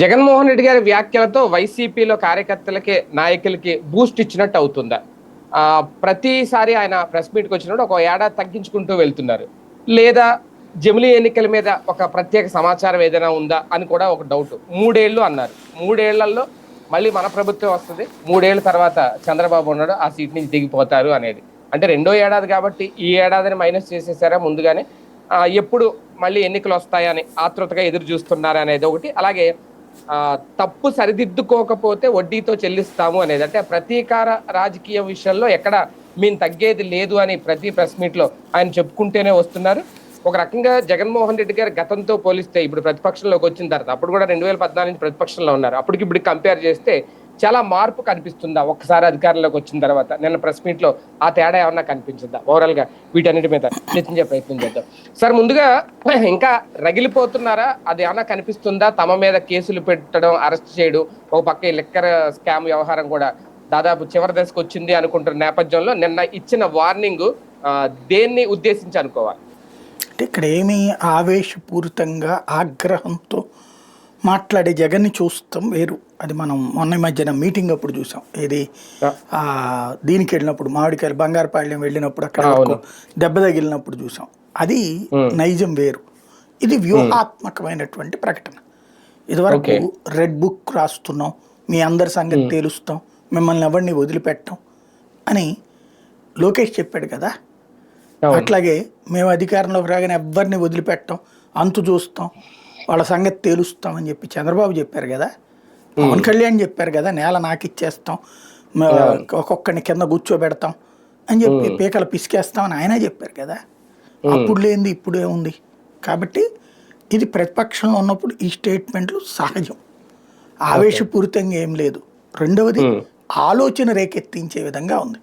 జగన్మోహన్ రెడ్డి గారి వ్యాఖ్యలతో వైసీపీలో కార్యకర్తలకి నాయకులకి బూస్ట్ ఇచ్చినట్టు అవుతుందా? ప్రతిసారి ఆయన ప్రెస్ మీట్కి వచ్చినప్పుడు ఒక ఏడాది తగ్గించుకుంటూ వెళ్తున్నారు. లేదా జమిలీ ఎన్నికల మీద ఒక ప్రత్యేక సమాచారం ఏదైనా ఉందా అని కూడా ఒక డౌట్ మూడేళ్ళు అన్నారు. మూడేళ్ళలో మళ్ళీ మన ప్రభుత్వం వస్తుంది. మూడేళ్ళ తర్వాత చంద్రబాబు ఉన్నాడు ఆ సీట్ నుంచి దిగిపోతారు అనేది. అంటే రెండో ఏడాది కాబట్టి ఈ ఏడాదిని మైనస్ చేసేసారా ముందుగానే? ఎప్పుడు మళ్ళీ ఎన్నికలు వస్తాయని ఆతృతగా ఎదురు చూస్తున్నారా అనేది ఒకటి. అలాగే తప్పు సరిదిద్దుకోకపోతే వడ్డీతో చెల్లిస్తాము అనేది. అంటే ప్రతీకార రాజకీయ విషయంలో ఎక్కడ మేము తగ్గేది లేదు అని ప్రతి ప్రెస్ మీట్లో ఆయన చెప్పుకుంటూనే వస్తున్నారు. ఒక రకంగా జగన్మోహన్ రెడ్డి గారు గతంతో పోలిస్తే ఇప్పుడు ప్రతిపక్షంలోకి వచ్చిన తర్వాత అప్పుడు కూడా రెండు వేల పద్నాలుగు నుంచి ప్రతిపక్షంలో ఉన్నారు. అప్పటికి ఇప్పుడు కంపేర్ చేస్తే చాలా మార్పు కనిపిస్తుందా? ఒక్కసారి అధికారంలోకి వచ్చిన తర్వాత నిన్న ప్రెస్ మీట్లో ఆ తేడా ఏమన్నా కనిపించిందా? ఓవరాల్గా వీటన్నిటి మీద చర్చించే ప్రయత్నం చేద్దాం. సార్ ముందుగా ఇంకా రగిలిపోతున్నారా? అది ఏమన్నా కనిపిస్తుందా? తమ మీద కేసులు పెట్టడం అరెస్ట్ చేయడం ఒక పక్క లిక్కర్ స్కామ్ వ్యవహారం కూడా దాదాపు చివరి దశకు వచ్చింది అనుకుంటున్న నేపథ్యంలో నిన్న ఇచ్చిన వార్నింగ్ దేన్ని ఉద్దేశించి అనుకోవాలి? అంటే ఇక్కడ ఏమీ ఆవేశపూరితంగా ఆగ్రహంతో మాట్లాడే జగన్ని చూస్తాం వేరు. అది మనం మొన్న మధ్యన మీటింగ్ అప్పుడు చూసాం. ఏది? ఆ, దీనికి వెళ్ళినప్పుడు మామిడికాయలు బంగారపాళ్యం వెళ్ళినప్పుడు అక్కడ. దెబ్బ తగిలినప్పుడు చూసాం. అది నైజం వేరు. ఇది వ్యూహాత్మకమైనటువంటి ప్రకటన. ఇదివరకు రెడ్ బుక్ రాస్తున్నాం. మీ అందరి సంగతి తేలుస్తాం. మిమ్మల్ని ఎవరిని వదిలిపెట్టాం అని లోకేష్ చెప్పాడు కదా. అట్లాగే మేము అధికారంలోకి రాగానే ఎవరిని వదిలిపెట్టాం? అంతు చూస్తాం. వాళ్ళ సంగతి తేలుస్తాం అని చెప్పి చంద్రబాబు చెప్పారు కదా. పవన్ కళ్యాణ్ చెప్పారు కదా నేల నాకు ఇచ్చేస్తాం ఒక్కొక్కడిని కింద కూర్చోబెడతాం అని చెప్పి పీకలు పిసికేస్తామని ఆయనే చెప్పారు కదా. అప్పుడు లేనిది ఇప్పుడే ఉంది. కాబట్టి ఇది ప్రతిపక్షంలో ఉన్నప్పుడు ఈ స్టేట్మెంట్లు సహజం. ఆవేశపూరితంగా ఏం లేదు. రెండవది ఆలోచన రేకెత్తించే విధంగా ఉంది.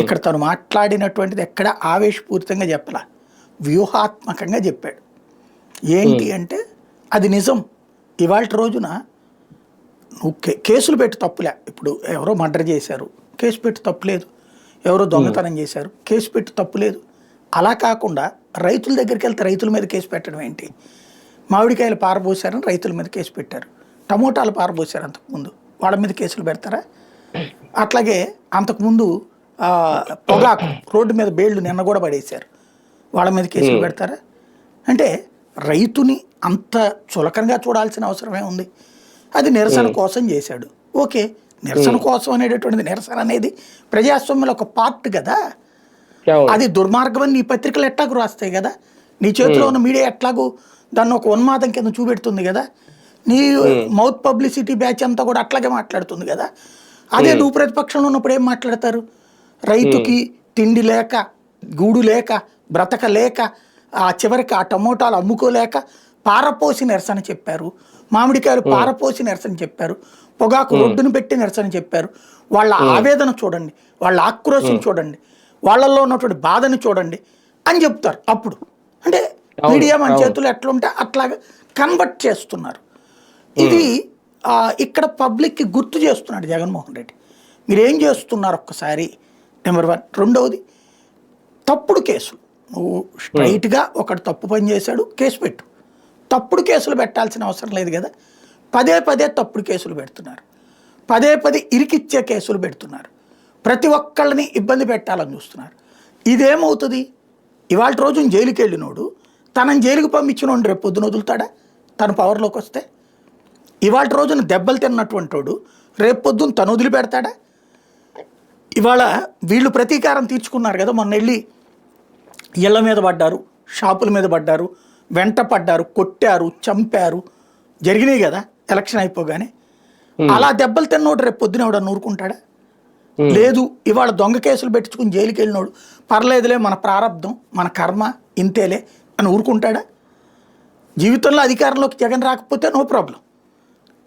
ఇక్కడ తను మాట్లాడినటువంటిది ఎక్కడ ఆవేశపూరితంగా చెప్పలా. వ్యూహాత్మకంగా చెప్పాడు. ఏంటి అంటే అది నిజం. ఇవాళ రోజున నువ్వు కే- కేసులు పెట్టి తప్పులే. ఇప్పుడు ఎవరో మర్డర్ చేశారు. కేసు పెట్టి తప్పులేదు ఎవరో దొంగతనం చేశారు. కేసు పెట్టి తప్పులేదు అలా కాకుండా రైతుల దగ్గరికి వెళ్తే రైతుల మీద కేసు పెట్టడం ఏంటి? మామిడికాయలు పారబోసారని రైతుల మీద కేసు పెట్టారు. టమోటాలు పారబోసారు అంతకుముందు వాళ్ళ మీద కేసులు పెడతారా? అట్లాగే అంతకుముందు పొగాకు రోడ్డు మీద బేళ్ళు నిన్న కూడా పడేశారు. వాళ్ళ మీద కేసులు పెడతారా? అంటే రైతుని అంత చులకనగా చూడాల్సిన అవసరమే ఉంది. అది నిరసన కోసం చేశాడు. ఓకే నిరసన కోసం అనేటటువంటిది నిరసన అనేది ప్రజాస్వామ్యంలో ఒక పార్ట్ కదా. అది దుర్మార్గం అని నీ పత్రికలు ఎట్లాగూ రాస్తాయి కదా? నీ చేతిలో ఉన్న మీడియా ఎట్లాగూ దాన్ని ఒక ఉన్మాదం కింద చూపెడుతుంది కదా? నీ మౌత్ పబ్లిసిటీ బ్యాచ్ అంతా కూడా అట్లాగే మాట్లాడుతుంది కదా? అదే నువ్వు ప్రతిపక్షంలో ఉన్నప్పుడు ఏం మాట్లాడతారు? రైతుకి తిండి లేక గూడు లేక బ్రతక లేక ఆ చివరికి ఆ టమోటాలు అమ్ముకోలేక పారపోసి నిరసన చెప్పారు. మామిడికాయలు పారపోసి నిరసన చెప్పారు. పొగాకు రొడ్డును పెట్టి నిరసన చెప్పారు. వాళ్ళ ఆవేదన చూడండి వాళ్ళ ఆక్రోశం చూడండి వాళ్ళల్లో ఉన్నటువంటి బాధని చూడండి అని చెప్తారు అప్పుడు. అంటే మీడియా మన చేతులు ఎట్లుంటే అట్లాగా కన్వర్ట్ చేస్తున్నారు. ఇది ఇక్కడ పబ్లిక్కి గుర్తు చేస్తున్నాడు జగన్మోహన్ రెడ్డి. మీరు ఏం చేస్తున్నారు ఒక్కసారి? Number one. రెండవది తప్పుడు కేసు నువ్వు స్ట్రైట్గా ఒకడు తప్పు పని చేశాడు కేసు పెట్టు. తప్పుడు కేసులు పెట్టాల్సిన అవసరం లేదు కదా. పదే పదే తప్పుడు కేసులు పెడుతున్నారు. పదే పదే ఇరికిచ్చే కేసులు పెడుతున్నారు. ప్రతి ఒక్కళ్ళని ఇబ్బంది పెట్టాలని చూస్తున్నారు. ఇదేమవుతుంది? ఇవాళ రోజున జైలుకి వెళ్ళినోడు తనని జైలుకి పంపించినోడు రేపు పొద్దున వదులుతాడా? తన పవర్లోకి వస్తే? ఇవాళ రోజున దెబ్బలు తిన్నటువంటి వాడు రేపు పొద్దున తను వదిలిపెడతాడా? ఇవాళ వీళ్ళు ప్రతీకారం తీర్చుకున్నారు కదా మొన్న వెళ్ళి ఇళ్ళ మీద పడ్డారు షాపుల మీద పడ్డారు వెంట పడ్డారు కొట్టారు చంపారు. జరిగినాయి కదా ఎలక్షన్ అయిపోగానే. అలా దెబ్బలు తిన్నోడు రేపు పొద్దున ఎవడన్నా ఊరుకుంటాడా లేదు ఇవాళ దొంగ కేసులు పెట్టించుకుని జైలుకి వెళ్ళినోడు. పర్లేదులే మన ప్రారంధం మన కర్మ ఇంతేలే అని ఊరుకుంటాడా? జీవితంలో అధికారంలోకి జగన్ రాకపోతే నో ప్రాబ్లం.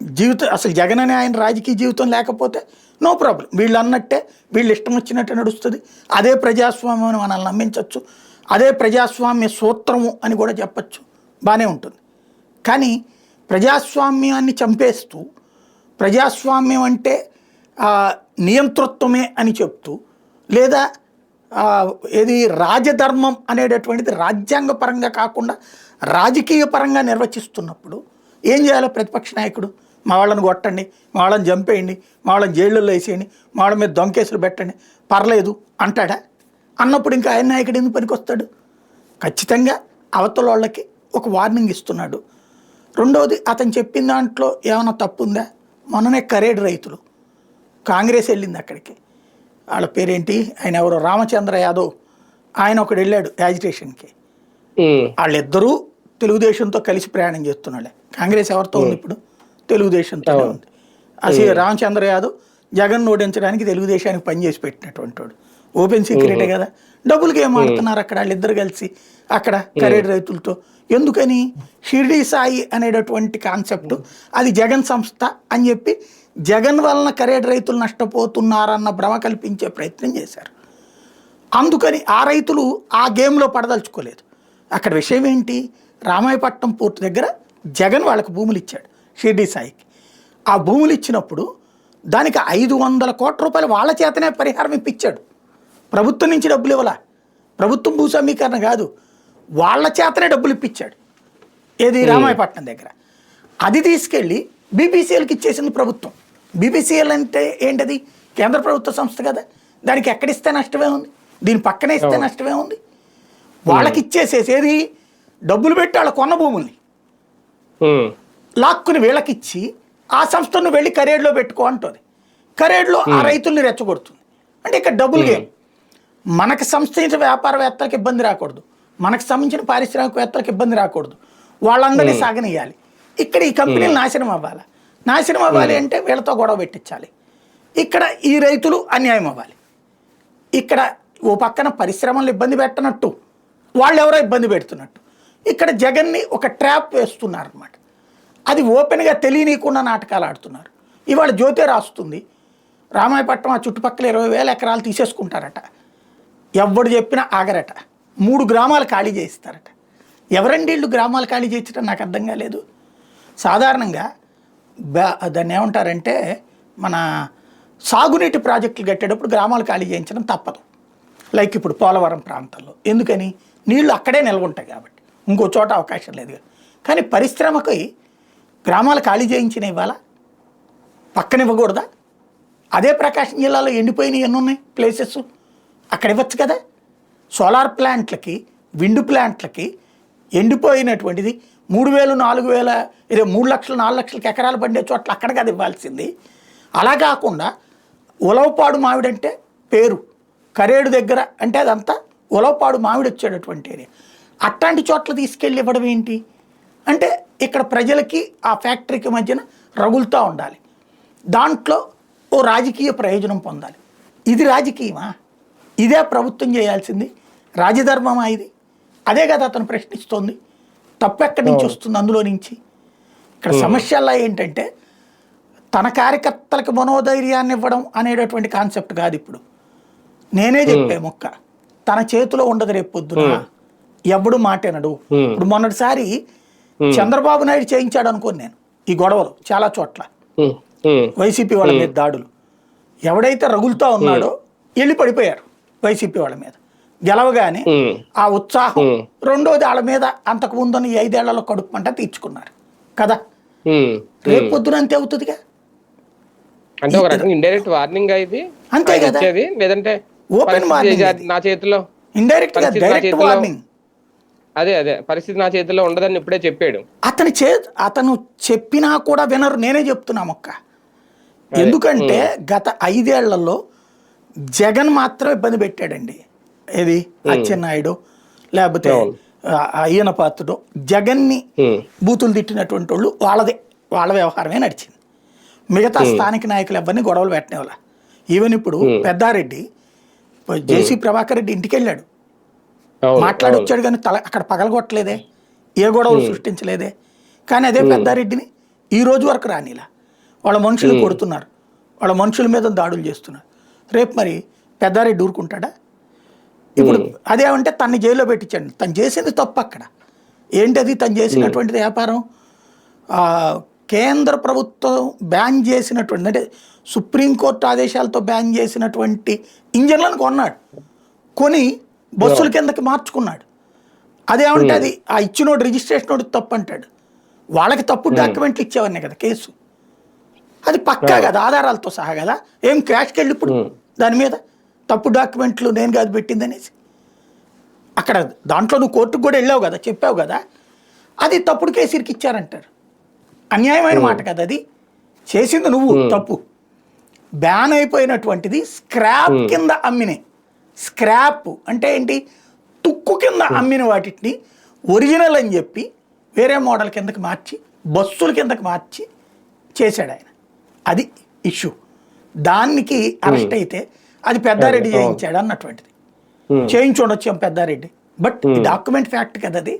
జీవితం అసలు జగన్ అనే ఆయన రాజకీయ జీవితం లేకపోతే నో ప్రాబ్లం. వీళ్ళు అన్నట్టే వీళ్ళు ఇష్టం వచ్చినట్టు నడుస్తుంది. అదే ప్రజాస్వామ్యం అని మనల్ని నమ్మించవచ్చు అదే ప్రజాస్వామ్య సూత్రము అని కూడా చెప్పచ్చు. బాగానే ఉంటుంది. కానీ ప్రజాస్వామ్యాన్ని చంపేస్తూ ప్రజాస్వామ్యం అంటే నియంతృత్వమే అని చెప్తూ లేదా ఇది ఏది రాజధర్మం అనేటటువంటిది రాజ్యాంగ పరంగా కాకుండా రాజకీయ పరంగా నిర్వచిస్తున్నప్పుడు ఏం చేయాలి ప్రతిపక్ష నాయకుడు? మా వాళ్ళని కొట్టండి మా వాళ్ళని చంపేయండి మా వాళ్ళని జైళ్ళల్లో వేసేయండి మా వాళ్ళ మీద దొంకేసులు పెట్టండి పర్లేదు అంటాడా? అన్నప్పుడు ఇంకా ఆయన నాయకుడు ఎందుకు పనికొస్తాడు? ఖచ్చితంగా అవతల వాళ్ళకి ఒక వార్నింగ్ ఇస్తున్నాడు. రెండవది అతను చెప్పిన దాంట్లో ఏమైనా తప్పు ఉందా మొన్ననే కరేడు రైతులు. కాంగ్రెస్ వెళ్ళింది అక్కడికి. వాళ్ళ పేరేంటి? ఆయన ఎవరో? రామచంద్ర యాదవ్. ఆయన ఒకడు వెళ్ళాడు యాజిటేషన్కి. వాళ్ళిద్దరూ తెలుగుదేశంతో కలిసి ప్రయాణం చేస్తున్నాళ్ళే. కాంగ్రెస్ ఎవరితో ఉంది ఇప్పుడు? తెలుగుదేశంతో ఉంది. అసలు రామచంద్ర యాదవ్ జగన్ ఓడించడానికి తెలుగుదేశానికి పనిచేసి పెట్టినటువంటి వాడు. ఓపెన్ సీక్రెటే కదా. డబ్బులకి ఏం ఆడుతున్నారు అక్కడ? వాళ్ళిద్దరు కలిసి అక్కడ కరేడు రైతులతో. ఎందుకని? షిరిడి సాయి అనేటటువంటి కాన్సెప్ట్. అది జగన్ సంస్థ అని చెప్పి జగన్ వలన కరేడు రైతులు నష్టపోతున్నారన్న భ్రమ కల్పించే ప్రయత్నం చేశారు. అందుకని ఆ రైతులు ఆ గేమ్లో పడదలుచుకోలేదు. అక్కడ విషయం ఏంటి? రామాయపట్నం పోర్టు దగ్గర జగన్ వాళ్ళకి భూములు ఇచ్చాడు షిర్డీ సాయికి. ఆ భూములు ఇచ్చినప్పుడు దానికి ఐదు వందల కోట్ల రూపాయలు వాళ్ళ చేతనే పరిహారం ఇప్పించాడు ప్రభుత్వం నుంచి డబ్బులు ఇవ్వాల? ప్రభుత్వం భూ సమీకరణ కాదు. వాళ్ళ చేతనే డబ్బులు ఇప్పించాడు. ఏది? రామాయపట్నం దగ్గర. అది తీసుకెళ్ళి బీపీసీఎల్కి ఇచ్చేసింది ప్రభుత్వం. బీపీసీఎల్ అంటే ఏంటది? కేంద్ర ప్రభుత్వ సంస్థ కదా. దానికి ఎక్కడిస్తే నష్టమే ఉంది. దీని పక్కనే ఇస్తే నష్టమే ఉంది. వాళ్ళకి ఇచ్చేసేసి ఏది? డబ్బులు పెట్టి వాళ్ళ కొన్న భూముల్ని లాక్కుని వీళ్ళకిచ్చి ఆ సంస్థను వెళ్ళి కరేడ్లో పెట్టుకో అంటుంది. కరేడ్లో ఆ రైతుల్ని రెచ్చగొడుతుంది. అంటే ఇక్కడ డబుల్ గేమ్. మనకు సంబంధించిన వ్యాపారవేత్తలకు ఇబ్బంది రాకూడదు. మనకు సంబంధించిన పారిశ్రామికవేత్తలకు ఇబ్బంది రాకూడదు. వాళ్ళందరినీ సాగనియాలి. ఇక్కడ ఈ కంపెనీలు నాశనం అవ్వాలి. నాశనం అవ్వాలి అంటే వీళ్ళతో గొడవ పెట్టించాలి. ఇక్కడ ఈ రైతులు అన్యాయం అవ్వాలి. ఇక్కడ ఓ పక్కన పరిశ్రమలు ఇబ్బంది పెట్టనట్టు వాళ్ళు ఎవరో ఇబ్బంది పెడుతున్నట్టు. ఇక్కడ జగన్ని ఒక ట్రాప్ వేస్తున్నారు అనమాట అది ఓపెన్గా తెలియనీయకుండా నాటకాలు ఆడుతున్నారు. ఇవాళ జ్యోతి రాస్తుంది. రామాయపట్నం ఆ చుట్టుపక్కల ఇరవై వేల ఎకరాలు తీసేసుకుంటారట. ఎవడు చెప్పినా ఆగరట. మూడు గ్రామాలు ఖాళీ చేయిస్తారట. ఎవరండి వీళ్ళు గ్రామాలు ఖాళీ చేయించడం నాకు అర్థం కాలేదు. సాధారణంగా బ్యా దాన్ని ఏమంటారంటే మన సాగునీటి ప్రాజెక్టులు కట్టేటప్పుడు గ్రామాలు ఖాళీ చేయించడం తప్పదు. లైక్ ఇప్పుడు పోలవరం ప్రాంతంలో. ఎందుకని? నీళ్ళు అక్కడే నిల్వ ఉంటాయి కాబట్టి. ఇంకో చోట అవకాశం లేదు కానీ పరిశ్రమకి గ్రామాలు ఖాళీ చేయించిన ఇవాళ పక్కన ఇవ్వకూడదా అదే ప్రకాశం జిల్లాలో ఎండిపోయినవి ఎన్ని ఉన్నాయి ప్లేసెస్? అక్కడ ఇవ్వచ్చు కదా? సోలార్ ప్లాంట్లకి విండ్ ప్లాంట్లకి ఎండిపోయినటువంటిది మూడు వేలు నాలుగు వేల ఇదే మూడు లక్షలు నాలుగు లక్షలకి ఎకరాలు పండే చోట్ల అక్కడ కదా ఇవ్వాల్సింది. అలా కాకుండా ఉలవపాడు మామిడంటే పేరు. కరేడు దగ్గర అంటే అదంతా ఉలవపాడు మామిడి వచ్చేటటువంటి ఏరియా. అట్లాంటి చోట్ల తీసుకెళ్ళి ఇవ్వడం ఏంటి? అంటే ఇక్కడ ప్రజలకి ఆ ఫ్యాక్టరీకి మధ్యన రగులుతూ ఉండాలి. దాంట్లో ఓ రాజకీయ ప్రయోజనం పొందాలి. ఇది రాజకీయమా? ఇదే ప్రభుత్వం చేయాల్సింది. రాజధర్మమా ఇది? అదే కదా అతను ప్రశ్నిస్తోంది. తప్పు ఎక్కడి నుంచి వస్తుంది అందులో నుంచి? ఇక్కడ సమస్యల్లా ఏంటంటే తన కార్యకర్తలకు మనోధైర్యాన్ని ఇవ్వడం అనేటటువంటి కాన్సెప్ట్ కాదు ఇప్పుడు. నేనే చెప్పే మొక్క. తన చేతిలో ఉండదు రేపు పొద్దున. ఎవడు మాటేనడు. ఇప్పుడు మొన్నటిసారి చంద్రబాబు నాయుడు చేయించాడు అనుకోని నేను ఈ గొడవలు చాలా చోట్ల. వైసీపీ వాళ్ళ మీద దాడులు. ఎవడైతే రగులుతా ఉన్నాడో వెళ్ళి పడిపోయారు. వైసీపీ వాళ్ళ మీద. గెలవగానే ఆ ఉత్సాహం. రెండోది వాళ్ళ మీద అంతకు ముందని ఈ ఐదేళ్ళలో కడుపు మంట తీర్చుకున్నారు. కదా. రేపు పొద్దున అంతే అవుతుందిగా? అంటే ఒక రకంగా ఇండైరెక్ట్ వార్నింగ్ ఇది. అంతే కదా. లేదంటే జా- ఇది. నా చేతిలో ఇండైరెక్ట్గా డైరెక్ట్ వార్నింగ్ అదే అదే. పరిస్థితి నా చేతిలో ఉండదని ఇప్పుడే చెప్పాడు. అతని చే అతను చెప్పినా కూడా వినరు. నేనే చెప్తున్నా మొక్క. ఎందుకంటే గత ఐదేళ్ళలో జగన్ మాత్రం ఇబ్బంది పెట్టాడండి. ఏది? అచ్చెన్నాయుడు లేకపోతే అయ్యన పాత్రుడు. జగన్ని బూతులు తిట్టినటువంటి వాళ్ళు వాళ్ళదే. వాళ్ళ వ్యవహారమే నడిచింది. మిగతా స్థానిక నాయకులు ఎవరిని గొడవలు పెట్టిన ఈవెన్ ఇప్పుడు పెద్దారెడ్డి జేసీ ప్రభాకర్ రెడ్డి ఇంటికి వెళ్ళాడు అవును, మాట్లాడి అవును. వచ్చాడు కానీ తల అక్కడ పగలగొట్టలేదే ఏ గొడవలు సృష్టించలేదే. కానీ అదే పెద్దారెడ్డిని ఈ రోజు వరకు రానిలా. వాళ్ళ మనుషులు కొడుతున్నారు. వాళ్ళ మనుషుల మీద దాడులు చేస్తున్నారు. రేపు మరి పెద్దారెడ్డి ఊరుకుంటాడా? ఇప్పుడు అదేమంటే తన్ని జైల్లో పెట్టించండి. తను చేసింది తప్పు అక్కడ. ఏంటది తను చేసినటువంటి వ్యాపారం? కేంద్ర ప్రభుత్వం బ్యాన్ చేసినటువంటి అంటే సుప్రీంకోర్టు ఆదేశాలతో బ్యాన్ చేసినటువంటి ఇంజన్లను కొన్నాడు. కొని బస్సుల కిందకి మార్చుకున్నాడు. అదేమంటే అది ఆ ఇచ్చినోడు రిజిస్ట్రేషన్ తప్పు అంటాడు. వాళ్ళకి తప్పుడు డాక్యుమెంట్లు ఇచ్చేవన్నీ కదా కేసు. అది పక్కా కదా ఆధారాలతో సహా కదా. ఏం క్యాష్కి వెళ్ళి ఇప్పుడు. దాని మీద తప్పు డాక్యుమెంట్లు నేను కాదు పెట్టింది అనేసి. అక్కడ దాంట్లో నువ్వు కోర్టుకు కూడా వెళ్ళావు కదా చెప్పావు కదా. అది తప్పుడు కేసీరికి ఇచ్చారంటారు. అన్యాయమైన మాట కదా అది. చేసింది నువ్వు తప్పు. బ్యాన్ అయిపోయినటువంటిది స్క్రాప్ కింద అమ్మినే. స్క్రాప్ అంటే ఏంటి? తుక్కు కింద అమ్మిన వాటిని ఒరిజినల్ అని చెప్పి వేరే మోడల్ కిందకి మార్చి బస్సుల కిందకి మార్చి చేశాడు ఆయన. అది ఇష్యూ. దానికి అరెస్ట్ అయితే అది పెద్దారెడ్డి చేయించాడు అన్నటువంటిది. Hmm. చేయించి ఉండొచ్చు పెద్దారెడ్డి. బట్ డాక్యుమెంట్ ఫ్యాక్ట్ కదా అది.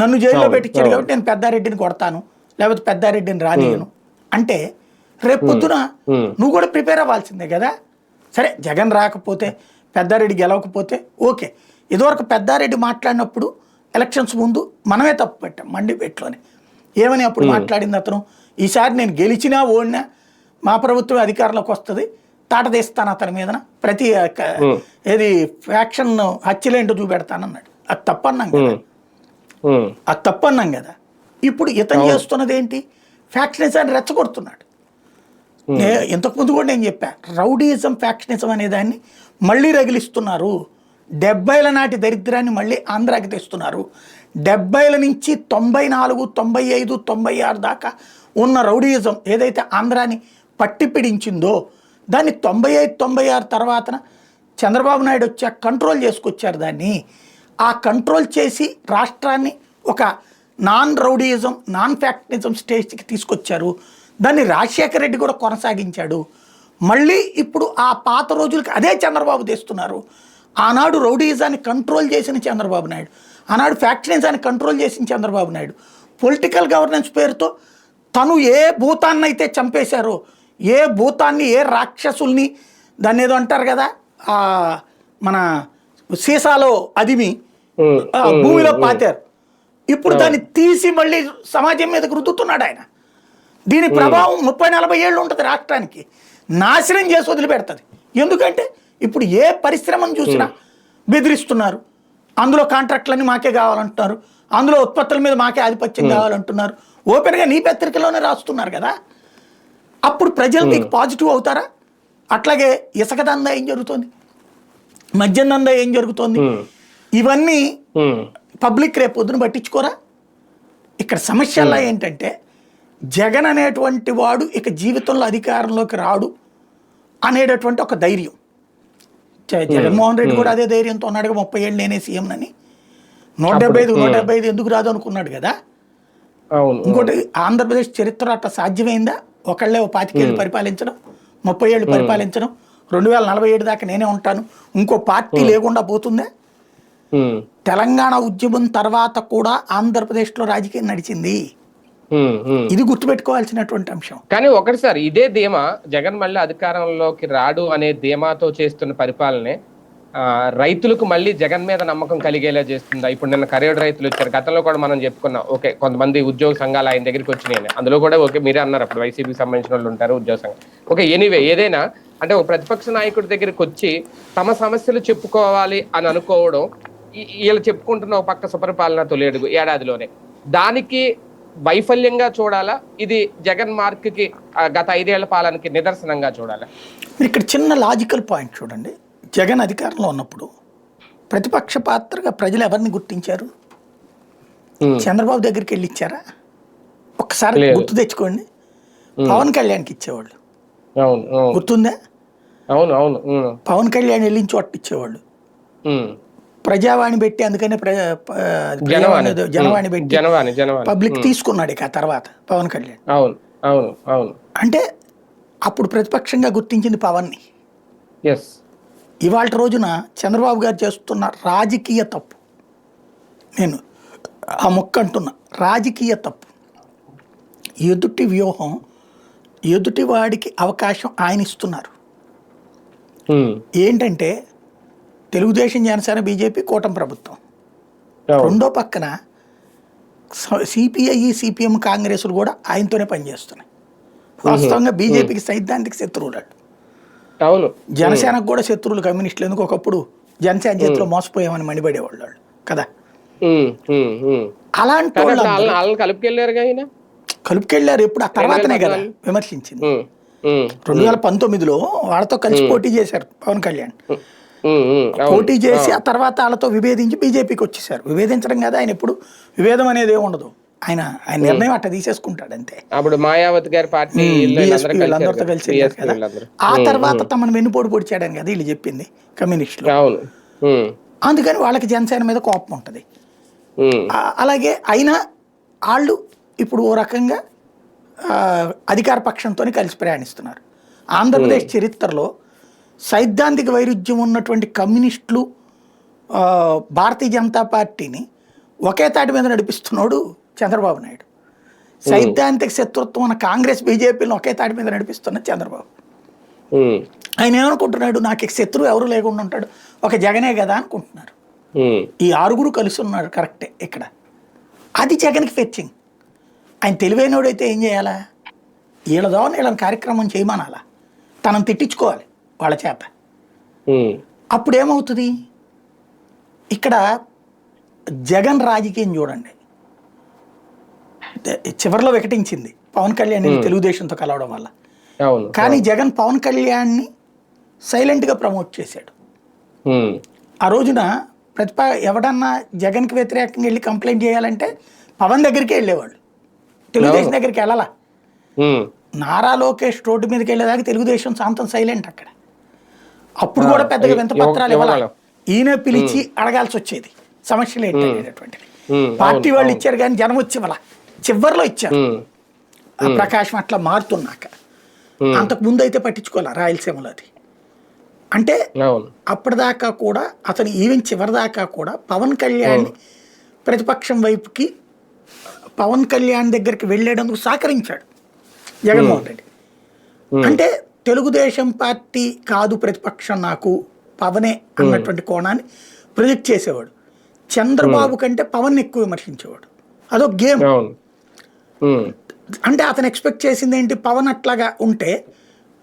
నన్ను జైల్లో పెట్టించాడు. కాబట్టి నేను పెద్దారెడ్డిని కొడతాను లేకపోతే పెద్దారెడ్డిని రానియను. అంటే రేపు పొద్దున Hmm. నువ్వు కూడా ప్రిపేర్ అవ్వాల్సిందే కదా. సరే జగన్ రాకపోతే పెద్దారెడ్డి గెలవకపోతే ఓకే. ఇదివరకు పెద్దారెడ్డి మాట్లాడినప్పుడు ఎలక్షన్స్ ముందు మనమే తప్పు పెట్టాం మండిపేటలోనే ఏమని అప్పుడు మాట్లాడింది అతను? ఈసారి నేను గెలిచినా ఓడినా మా ప్రభుత్వం అధికారంలోకి వస్తుంది. తాట తీస్తాను అతని మీదన. ప్రతి ఏది ఫ్యాక్షన్ హత్యలేంటో చూపెడతానన్నాడు. అది తప్పన్నాం కదా. అది తప్పన్నాం కదా. ఇప్పుడు ఇతను చేస్తున్నది ఏంటి ఫ్యాక్షనిజాన్ని రెచ్చగొడుతున్నాడు. ఇంతకుముందు కూడా నేను చెప్పా రౌడీయిజం ఫ్యాక్షనిజం అనే దాన్ని మళ్ళీ రగిలిస్తున్నారు. డెబ్బైల నాటి దరిద్రాన్ని మళ్ళీ ఆంధ్రాకి తెస్తున్నారు. డెబ్బైల నుంచి తొంభై నాలుగు తొంభై ఐదు తొంభై ఆరు దాకా ఉన్న రౌడీయిజం ఏదైతే ఆంధ్రాని పట్టి పిడించిందో దాన్ని తొంభై ఐదు తొంభై ఆరు తర్వాతన చంద్రబాబు నాయుడు వచ్చాక కంట్రోల్ చేసుకొచ్చారు దాన్ని. ఆ కంట్రోల్ చేసి రాష్ట్రాన్ని ఒక నాన్ రౌడీయిజం నాన్ ఫ్యాక్టనిజం స్టేజ్కి తీసుకొచ్చారు. దాన్ని రాజశేఖర రెడ్డి కూడా కొనసాగించాడు. మళ్ళీ ఇప్పుడు ఆ పాత రోజులకి అదే చంద్రబాబు తెస్తున్నారు. ఆనాడు రౌడీయిజాన్ని కంట్రోల్ చేసిన చంద్రబాబు నాయుడు ఆనాడు ఫ్యాక్టనిజాన్ని కంట్రోల్ చేసిన చంద్రబాబు నాయుడు పొలిటికల్ గవర్నెన్స్ పేరుతో తను ఏ భూతాన్ని అయితే చంపేశారో ఏ భూతాన్ని ఏ రాక్షసుల్ని దాన్ని ఏదో అంటారు కదా ఆ మన సీసాలో అదిమి భూమిలో పాతారు. ఇప్పుడు దాన్ని తీసి మళ్ళీ సమాజం మీదకి రుద్దుతున్నాడు ఆయన. దీని ప్రభావం ముప్పై నలభై ఏళ్ళు ఉంటుంది రాష్ట్రానికి. నాశనం చేసి వదిలిపెడుతుంది. ఎందుకంటే ఇప్పుడు ఏ పరిశ్రమను చూసినా బెదిరిస్తున్నారు. అందులో కాంట్రాక్ట్లన్నీ మాకే కావాలంటున్నారు. అందులో ఉత్పత్తుల మీద మాకే ఆధిపత్యం కావాలంటున్నారు. ఓపెన్గా నీ పత్రికలోనే రాస్తున్నారు కదా. అప్పుడు ప్రజలు మీకు పాజిటివ్ అవుతారా? అట్లాగే ఇసుక దందా ఏం జరుగుతుంది? మద్యం దందా ఏం జరుగుతుంది? ఇవన్నీ పబ్లిక్ రేపు పొద్దున పట్టించుకోరా? ఇక్కడ సమస్యల్లో ఏంటంటే జగన్ అనేటువంటి వాడు ఇక జీవితంలో అధికారంలోకి రాడు అనేటటువంటి ఒక ధైర్యం. జగన్మోహన్ రెడ్డి కూడా అదే ధైర్యంతో ఉన్నాడు ముప్పై ఏళ్ళు నేనే సీఎం అని నూట డెబ్బై ఐదు నూట డెబ్బై ఐదు ఎందుకు రాదు అనుకున్నాడు కదా? ఇంకోటి ఆంధ్రప్రదేశ్ చరిత్ర అట్లా సాధ్యమైందా? ఒకళ్ళే ఓ పాతికేళ్ళు పరిపాలించడం ముప్పై ఏళ్ళు పరిపాలించడం రెండు వేల నలభై ఏడు దాకా నేనే ఉంటాను ఇంకో పార్టీ లేకుండా పోతుందా? తెలంగాణ ఉద్యమం తర్వాత కూడా ఆంధ్రప్రదేశ్లో రాజకీయం నడిచింది. ఇది గుర్తుపెట్టుకోవాల్సినటువంటి అంశం. కానీ ఒకటి సార్ ఇదే ధీమా జగన్ మళ్ళీ అధికారంలోకి రాడు అనే ధీమాతో చేస్తున్న పరిపాలనే రైతులకు మళ్ళీ జగన్ మీద నమ్మకం కలిగేలా చేస్తుందా? ఇప్పుడు నిన్న కరేడు రైతులు వచ్చారు. గతంలో కూడా మనం చెప్పుకున్నాం ఓకే కొంతమంది ఉద్యోగ సంఘాలు ఆయన దగ్గరికి వచ్చినాయి అందులో కూడా ఓకే మీరే అన్నారు అప్పుడు వైసీపీకి సంబంధించిన వాళ్ళు ఉంటారు ఉద్యోగ సంఘం. ఓకే ఎనీవే ఏదైనా అంటే ఒక ప్రతిపక్ష నాయకుడి దగ్గరికి వచ్చి తమ సమస్యలు చెప్పుకోవాలి అని అనుకోవడం వీళ్ళు చెప్పుకుంటున్న ఒక పక్క సుపరిపాలన తొలి అడుగు ఏడాదిలోనే. దానికి వైఫల్యంగా చూడాలా? ఇది జగన్ మార్క్కి గత ఐదేళ్ళ పాలనకి నిదర్శనంగా చూడాలా? మీరు ఇక్కడ చిన్న లాజికల్ పాయింట్ చూడండి. జగన్ అధికారంలో ఉన్నప్పుడు ప్రతిపక్ష పాత్రగా ప్రజలు ఎవరిని గుర్తించారు? చంద్రబాబు దగ్గరికి వెళ్ళి ఇచ్చారా? ఒక్కసారి. గుర్తు తెచ్చుకోండి. పవన్ కళ్యాణ్కి ఇచ్చేవాళ్ళు. గుర్తుందా? అవును అవును. పవన్ కళ్యాణ్ వెళ్ళిన చోట ఇచ్చేవాళ్ళు. ప్రజావాణి పెట్టి అందుకనే జనవాణి. జనవాణి పెట్టి జనవాణి జనవాణి. పబ్లిక్ తీసుకున్నాడు ఇక తర్వాత పవన్ కళ్యాణ్. అవును అవును అవును. అంటే అప్పుడు ప్రతిపక్షంగా గుర్తించింది పవన్ని. ఎస్ ఇవాళ రోజున చంద్రబాబు గారు చేస్తున్న రాజకీయ తప్పు. నేను ఆ మొక్క అంటున్నా రాజకీయ తప్పు. ఎదుటి వ్యూహం ఎదుటి వాడికి అవకాశం ఆయన ఇస్తున్నారు. ఏంటంటే తెలుగుదేశం జనసేన బీజేపీ కూటమి ప్రభుత్వం. రెండో పక్కన సిపిఐ సిపిఎం కాంగ్రెస్లు కూడా ఆయనతోనే పనిచేస్తున్నాయి. వాస్తవంగా బీజేపీకి సైద్ధాంతిక శత్రువులు అటు. అవును. జనసేనకు కూడా శత్రువులు కమ్యూనిస్టులు. ఎందుకు? ఒకప్పుడు జనసేన చేతిలో మోసపోయామని మండిపడేవాళ్ళు వాళ్ళు కదా. అలాంటి ఆయన కలుపుకెళ్ళారు ఎప్పుడు? ఆ తర్వాతనే కదా. విమర్శించింది. రెండు వేల పంతొమ్మిదిలో వాళ్ళతో కలిసి పోటీ చేశారు పవన్ కళ్యాణ్. పోటీ చేసి ఆ. తర్వాత వాళ్ళతో విభేదించి బీజేపీకి వచ్చేసారు. విభేదించడం కదా ఆయన ఎప్పుడు విభేదం అనేది ఏమి ఉండదు. ఆయన ఆయన నిర్ణయం అట్ట తీసేసుకుంటాడు అంతే. అప్పుడు మాయావతి గారి పార్టీ వీళ్ళందరితో కలిశారు కలిసి. ఆ తర్వాత తమను వెన్నుపోటు పొడిచాడని కదా వీళ్ళు చెప్పింది కమ్యూనిస్టులు. అందుకని వాళ్ళకి జనసేన మీద కోపం ఉంటుంది. అలాగే అయినా వాళ్ళు ఇప్పుడు ఓ రకంగా అధికార పక్షంతో కలిసి ప్రయాణిస్తున్నారు. ఆంధ్రప్రదేశ్ చరిత్రలో సైద్ధాంతిక వైరుధ్యం ఉన్నటువంటి కమ్యూనిస్టులు భారతీయ జనతా పార్టీని ఒకే తాటి మీద నడిపిస్తున్నాడు చంద్రబాబు నాయుడు. సైద్ధాంతిక శత్రుత్వం ఉన్న కాంగ్రెస్ బీజేపీని ఒకే తాటి మీద నడిపిస్తున్న చంద్రబాబు. ఆయన ఏమనుకుంటున్నాడు? నాకు శత్రువు ఎవరు లేకుండా ఉంటాడు? ఒక జగనే కదా అనుకుంటున్నారు. ఈ ఆరుగురు కలిసి ఉన్నారు కరెక్టే ఇక్కడ. అది జగన్కి ఫెచ్చింగ్ ఆయన తెలివైనోడైతే ఏం చేయాలా? వీళ్ళదో వీళ్ళని కార్యక్రమం చేయమనాలా? తనను తిట్టించుకోవాలి. వాళ్ళ చేత. అప్పుడు ఏమవుతుంది ఇక్కడ జగన్ రాజకీయం చూడండి. చివరిలో వికటించింది పవన్ కళ్యాణ్ తెలుగుదేశంతో కలవడం వల్ల. కానీ జగన్ పవన్ కళ్యాణ్ని సైలెంట్గా ప్రమోట్ చేశాడు. ఆ రోజున ప్రతిప ఎవడన్నా జగన్కి వ్యతిరేకంగా వెళ్ళి కంప్లైంట్ చేయాలంటే పవన్ దగ్గరికి వెళ్ళేవాళ్ళు. తెలుగుదేశం దగ్గరికి వెళ్ళాలా? నారా లోకేష్ రోడ్డు మీదకి వెళ్ళేదాకా తెలుగుదేశం శాంతం సైలెంట్ అక్కడ. అప్పుడు కూడా పెద్దగా వింత పత్రాలు ఇవ్వాలి. ఈయన పిలిచి అడగాల్సి వచ్చేది. సమస్యలు ఉమ్, పార్టీ వాళ్ళు ఇచ్చారు కానీ జనం వచ్చి ఇవ్వాల? చివరిలో ఇచ్చారు. ప్రకాశం అట్లా మారుతున్నాక. అంతకు ముందు అయితే పట్టించుకోవాలి రాయలసీమలో అది? అంటే అప్పటిదాకా కూడా అతను ఈవెన్ చివరిదాకా కూడా పవన్ కళ్యాణ్ ప్రతిపక్షం వైపుకి పవన్ కళ్యాణ్ దగ్గరికి వెళ్ళేందుకు సహకరించాడు జగన్మోహన్ రెడ్డి. అంటే తెలుగుదేశం పార్టీ కాదు ప్రతిపక్షం నాకు పవనే అన్నటువంటి కోణాన్ని ప్రొజెక్ట్ చేసేవాడు. చంద్రబాబు కంటే పవన్ ఎక్కువ విమర్శించేవాడు. అదొక గేమ్. ఉమ్, అంటే అతను ఎక్స్పెక్ట్ చేసింది ఏంటి? పవన్ అట్లాగా ఉంటే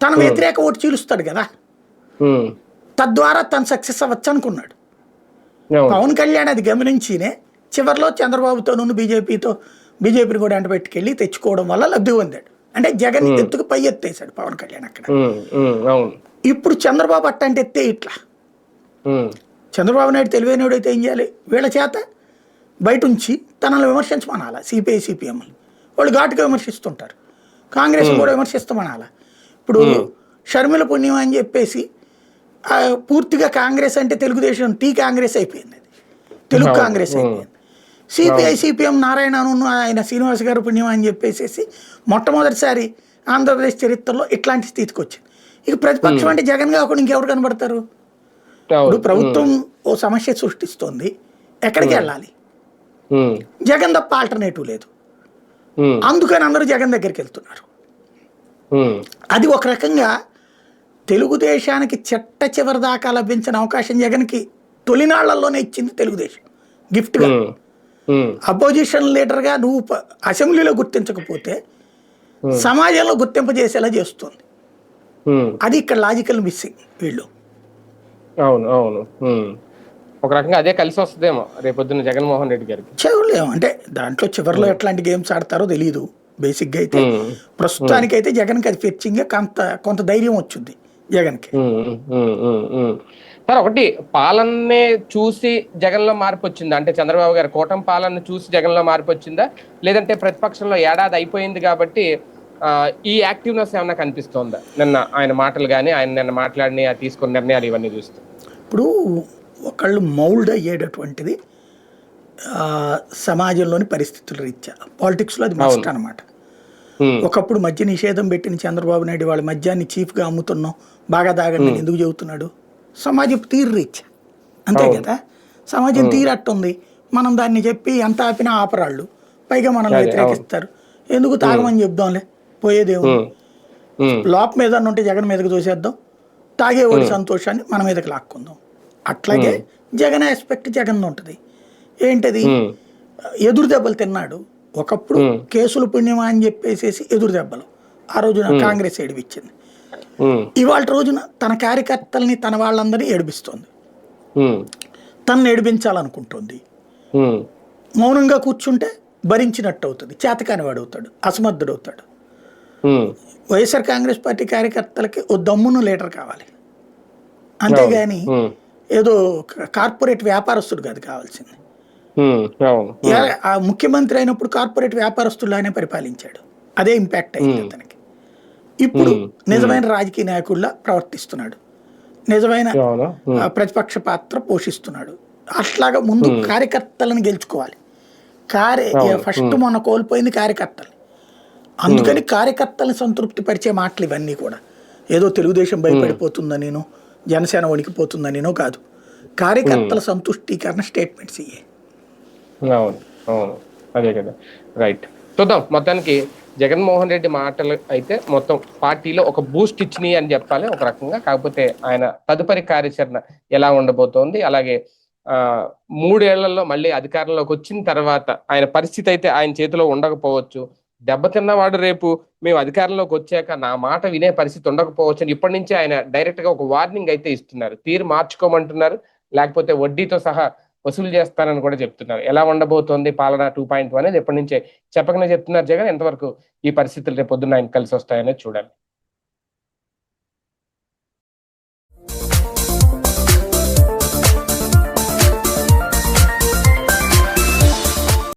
తన వ్యతిరేక ఓటు చీలుస్తాడు కదా. తద్వారా తను సక్సెస్ అవ్వచ్చు అనుకున్నాడు. పవన్ కళ్యాణ్ అది గమనించినే చివరిలో చంద్రబాబుతోనూ బీజేపీతో బీజేపీని కూడా అంట పెట్టుకెళ్ళి తెచ్చుకోవడం వల్ల లబ్ధి పొందాడు. అంటే జగన్ ఎత్తుకు పై ఎత్తేసాడు పవన్ కళ్యాణ్ అక్కడ. ఇప్పుడు చంద్రబాబు అట్ట అంటే ఎత్తే ఇట్లా. చంద్రబాబు నాయుడు తెలివైనడైతే ఏం చేయాలి? వీళ్ళ చేత బయట ఉంచి తనను విమర్శించమనాల? సిపిఐ సిపిఎం వాళ్ళు ఘాటుగా విమర్శిస్తుంటారు. కాంగ్రెస్ కూడా విమర్శిస్తామనాల? ఇప్పుడు షర్మిల పుణ్యం అని చెప్పేసి పూర్తిగా కాంగ్రెస్ అంటే తెలుగుదేశం టీ కాంగ్రెస్ అయిపోయింది అది. తెలుగు. కాంగ్రెస్ అయిపోయింది. సిపిఐ సిపిఎం నారాయణను ఆయన శ్రీనివాస్ గారు పుణ్యం అని చెప్పేసి మొట్టమొదటిసారి ఆంధ్రప్రదేశ్ చరిత్రలో ఇట్లాంటి స్థితికి వచ్చింది. ఇక ప్రతిపక్షం అంటే జగన్ కాకుండా ఇంకెవరు కనబడతారు? ఇప్పుడు ప్రభుత్వం ఓ సమస్య సృష్టిస్తోంది. ఎక్కడికి వెళ్ళాలి? జగన్ తప్ప ఆల్టర్నేటివ్ లేదు. అందుకని అందరూ జగన్ దగ్గరికి వెళ్తున్నారు. అది ఒక రకంగా తెలుగుదేశానికి చెట్ట చివరి దాకా లభించిన అవకాశం జగన్కి తొలినాళ్ళలోనే ఇచ్చింది తెలుగుదేశం. గిఫ్ట్గా. అపోజిషన్ లీడర్గా నువ్వు అసెంబ్లీలో గుర్తించకపోతే సమాజంలో గుర్తింపజేసేలా చేస్తుంది. ఉమ్, అది ఇక్కడ లాజికల్ మిస్సింగ్ వీళ్ళు. అవును అవును. ఒక రకంగా అదే కలిసి వస్తుందేమో రేపొద్దున జగన్మోహన్ రెడ్డి గారికి. చేయలేము అంటే దాంట్లో చివరిలో ఎట్లాంటి గేమ్స్ ఆడతారో తెలియదు బేసిక్గా అయితే ఉమ్, ప్రస్తుతానికైతే జగన్కి అది ఫెచ్చింగ్ కొంత కొంత ధైర్యం వచ్చింది జగన్కి. సార్ ఒకటి పాలన్నే చూసి జగన్లో మార్పు వచ్చిందా? అంటే చంద్రబాబు గారి కూటమి పాలన చూసి జగన్లో మార్పు వచ్చిందా? లేదంటే ప్రతిపక్షంలో ఏడాది అయిపోయింది కాబట్టి ఈ యాక్టివ్నెస్ ఏమన్నా కనిపిస్తోందా? నిన్న ఆయన మాటలు కానీ ఆయన నిన్న మాట్లాడిన ఆ తీసుకున్న నిర్ణయాలు ఇవన్నీ చూస్తే. ఇప్పుడు ఒకళ్ళు మౌల్డ్ అయ్యేటటువంటిది సమాజంలోని పరిస్థితుల రీత్యా. పాలిటిక్స్లో అది మస్ట్ అనమాట ఒకప్పుడు మద్య నిషేధం పెట్టిన చంద్రబాబు నాయుడు వాళ్ళ మద్యాన్ని చీఫ్గా అమ్ముతున్నాం బాగా తాగండి అని ఎందుకు చెబుతున్నాడు? సమాజపు తీరు రీత్యా. అంతే కదా? సమాజం తీరు అట్టుంది మనం దాన్ని చెప్పి ఎంత ఆపినా ఆపరాళ్ళు. పైగా మనల్ని వ్యతిరేకిస్తారు. ఎందుకు తాగమని చెప్దాంలే? పోయేదేమో లోప మీద ఉంటే జగన్ మీదకి తోసేద్దాం తాగేవాడి సంతోషాన్ని మన మీదకి లాక్కుందాం. అట్లాగే జగన్ ఆస్పెక్ట్ జగన్ ఉంటుంది. ఏంటది? ఎదురు దెబ్బలు తిన్నాడు. ఒకప్పుడు కేసులు పుణ్యమా అని చెప్పేసేసి ఎదురు దెబ్బలు. ఆ రోజున కాంగ్రెస్ ఏడిపించింది. ఇవాళ రోజున తన కార్యకర్తల్ని తన వాళ్ళందరినీ ఏడిపిస్తోంది. తనను ఏడిపించాలనుకుంటుంది. మౌనంగా కూర్చుంటే భరించినట్టు అవుతుంది చేతకానివాడు అవుతాడు అసమర్థుడు అవుతాడు వైఎస్ఆర్ కాంగ్రెస్ పార్టీ కార్యకర్తలకి ఓ దమ్మును లీడర్ కావాలి. అంతేగాని ఏదో కార్పొరేట్ వ్యాపారస్తుడు కాదు కావాల్సింది. ఆ ముఖ్యమంత్రి అయినప్పుడు కార్పొరేట్ వ్యాపారస్తులానే పరిపాలించాడు. అదే ఇంపాక్ట్ అయింది అతనికి. ఇప్పుడు. నిజమైన రాజకీయ నాయకుల్లా ప్రవర్తిస్తున్నాడు. నిజమైన ప్రతిపక్ష పాత్ర పోషిస్తున్నాడు. అట్లాగా ముందు కార్యకర్తలను గెలుచుకోవాలి. కార్య ఫస్ట్ మొన్న కోల్పోయింది కార్యకర్తలు. అందుకని కార్యకర్తలను సంతృప్తి పరిచే మాటలు ఇవన్నీ కూడా. ఏదో తెలుగుదేశం భయపడిపోతుందనేనో జనసేన వణికిపోతుందనేనో కాదు. కార్యకర్తల సంతుష్టీకరణ స్టేట్మెంట్స్ ఇయ్యే. అవును. అవును. అదే కదా. రైట్. చూద్దాం. మొత్తానికి జగన్మోహన్ రెడ్డి మాటలు అయితే మొత్తం పార్టీలో ఒక బూస్ట్ ఇచ్చినాయి అని చెప్పాలి ఒక రకంగా. కాకపోతే ఆయన తదుపరి కార్యాచరణ ఎలా ఉండబోతోంది? అలాగే ఆ మూడేళ్ళలో మళ్ళీ అధికారంలోకి వచ్చిన తర్వాత ఆయన పరిస్థితి అయితే ఆయన చేతిలో ఉండకపోవచ్చు. దెబ్బతిన్నవాడు రేపు మేము అధికారంలోకి వచ్చాక నా మాట వినే పరిస్థితి ఉండకపోవచ్చు అని ఇప్పటి నుంచి ఆయన డైరెక్ట్గా ఒక వార్నింగ్ అయితే ఇస్తున్నారు. తీరు మార్చుకోమంటున్నారు. లేకపోతే వడ్డీతో సహా వసూలు చేస్తానని కూడా చెప్తున్నారు. ఎలా ఉండబోతోంది పాలన టూ పాయింట్ అనేది ఎప్పటి నుంచే చెప్పకనే చెప్తున్నారు జగన్. ఎంతవరకు ఈ పరిస్థితులు రేపు పొద్దున్న ఆయన కలిసి వస్తాయనేది చూడాలి.